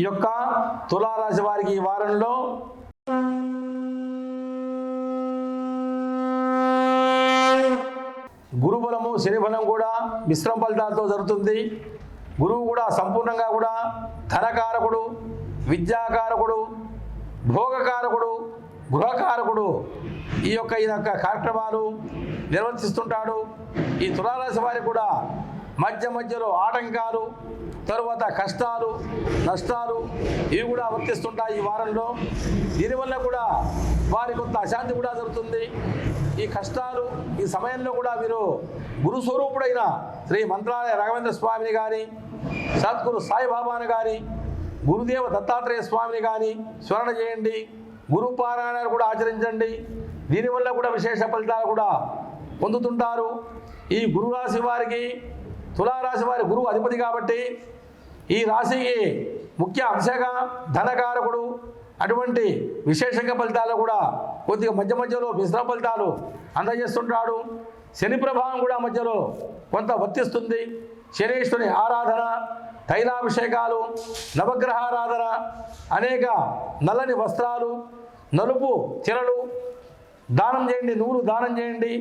ఈ యొక్క తులారాశి వారికి ఈ వారంలో గురుబలము శనిబలం కూడా మిశ్రమ ఫలితాలతో జరుగుతుంది. గురువు కూడా సంపూర్ణంగా కూడా ధనకారకుడు విద్యాకారకుడు భోగకారకుడు గృహకారకుడు ఈ యొక్క ఈ యొక్క కార్యక్రమాలు నిర్వర్తిస్తుంటాడు. ఈ తులారాశి వారికి కూడా మధ్య మధ్యలో ఆటంకాలు తరువాత కష్టాలు నష్టాలు ఇవి కూడా వర్తిస్తుంటాయి ఈ వారంలో. దీనివల్ల కూడా వారి కొంత అశాంతి కూడా జరుగుతుంది. ఈ కష్టాలు ఈ సమయంలో కూడా వీరు గురు స్వరూపుడైన శ్రీ మంత్రాలయ రాఘవేంద్ర స్వామిని కానీ సద్గురు సాయిబాబాను కానీ గురుదేవ దత్తాత్రేయ స్వామిని కానీ స్మరణ చేయండి. గురు పారాయణాలు కూడా ఆచరించండి. దీనివల్ల కూడా విశేష ఫలితాలు కూడా పొందుతుంటారు. ఈ గురు రాశి వారికి తులారాశి వారి గురువు అధిపతి కాబట్టి ఈ రాశికి ముఖ్య అంశగా ధనకారకుడు అటువంటి విశేషంగా ఫలితాలు కూడా కొద్దిగా మధ్య మధ్యలో మిశ్రమ ఫలితాలు అందజేస్తుంటాడు. శని ప్రభావం కూడా మధ్యలో కొంత వర్తిస్తుంది. శనీశ్వరుని ఆరాధన తైలాభిషేకాలు నవగ్రహారాధన అనేక నల్లని వస్త్రాలు నలుపు చిరలు దానం చేయండి నూలు దానం చేయండి.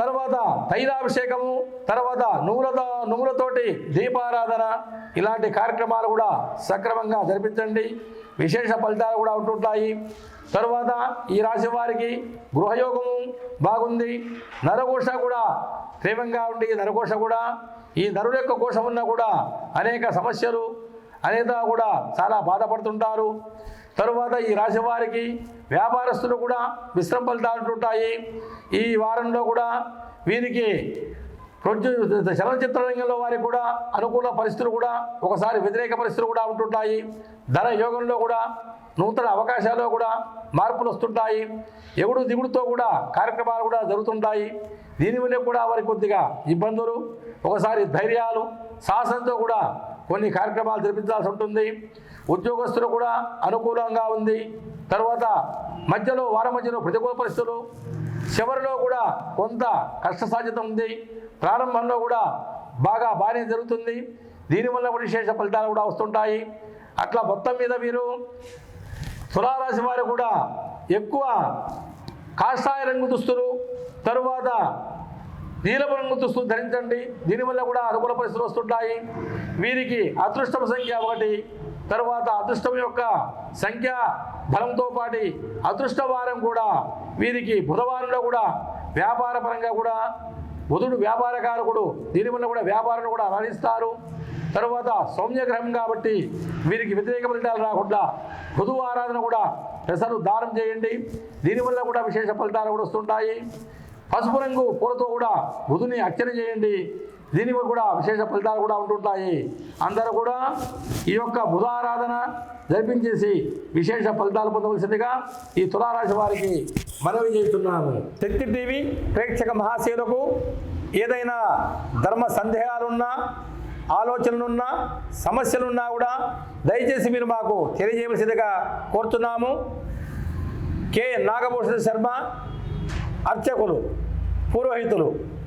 తర్వాత తైలాభిషేకము తర్వాత నువ్వులతో నువ్వులతోటి దీపారాధన ఇలాంటి కార్యక్రమాలు కూడా సక్రమంగా జరిపించండి. విశేష ఫలితాలు కూడా ఉంటుంటాయి. తర్వాత ఈ రాశి వారికి గృహయోగము బాగుంది. నరఘోష కూడా తీవ్రంగా ఉండి నరఘోష కూడా ఈ నరుడు యొక్క కోశం ఉన్నా కూడా అనేక సమస్యలు అనేక కూడా చాలా బాధపడుతుంటారు. తరువాత ఈ రాశివారికి వ్యాపారస్తులు కూడా మిశ్రమ ఫలితాలు ఉంటుంటాయి ఈ వారంలో కూడా వీరికి ప్రొడ్యూ చలనచిత్ర రంగంలో వారికి కూడా అనుకూల పరిస్థితులు కూడా ఒకసారి వ్యతిరేక పరిస్థితులు కూడా ఉంటుంటాయి. ధన యోగంలో కూడా నూతన అవకాశాల్లో కూడా మార్పులు వస్తుంటాయి. ఎగుడు దిగుడుతో కూడా కార్యక్రమాలు కూడా జరుగుతుంటాయి. దీనివల్ల కూడా వారి కొద్దిగా ఇబ్బందులు ఒకసారి ధైర్యాలు సాహసంతో కూడా కొన్ని కార్యక్రమాలు జరిపించాల్సి ఉంటుంది. ఉద్యోగస్తులు కూడా అనుకూలంగా ఉంది. తర్వాత మధ్యలో వారం మధ్యలో ప్రతికూల పరిస్థితులు. చివరిలో కూడా కొంత కష్ట సాధ్యత ఉంది. ప్రారంభంలో కూడా బాగా బాగానే జరుగుతుంది. దీనివల్ల కూడా విశేష ఫలితాలు కూడా వస్తుంటాయి. అట్లా మొత్తం మీద మీరు తులారాశి వారు కూడా ఎక్కువ కాషాయ రంగు దుస్తులు తరువాత నీలపు రంగు దుస్తులు ధరించండి దీనివల్ల కూడా అనుకూల పరిస్థితులు వస్తుంటాయి. వీరికి అదృష్టం సంఖ్య ఒకటి. తర్వాత అదృష్టం యొక్క సంఖ్య బలంతో పాటి అదృష్ట వారం కూడా వీరికి బుధవారంలో కూడా వ్యాపారపరంగా కూడా బుధుడు వ్యాపారకారకుడు దీనివల్ల కూడా వ్యాపారం కూడా రాణిస్తారు తరువాత సౌమ్యగ్రహం కాబట్టి వీరికి వ్యతిరేక ఫలితాలు రాకుండా బుధువు ఆరాధన కూడా పెసరు దానం చేయండి. దీనివల్ల కూడా విశేష ఫలితాలు కూడా వస్తుంటాయి. పసుపు రంగు పూలతో కూడా బుధుని అర్చన చేయండి. దీని కూడా విశేష ఫలితాలు కూడా ఉంటుంటాయి. అందరూ కూడా ఈ యొక్క బుధ ఆరాధన జరిపించేసి విశేష ఫలితాలు పొందవలసిందిగా ఈ తులారాశి వారికి మనవి చేస్తున్నాము. శక్తి టీవీ ప్రేక్షక మహాశీలకు ఏదైనా ధర్మ సందేహాలున్నా ఆలోచనలున్నా సమస్యలున్నా కూడా దయచేసి మీరు మాకు తెలియజేయవలసిందిగా కోరుతున్నాము. కె. నాగభూషణ శర్మ అర్చకులు పురోహితులు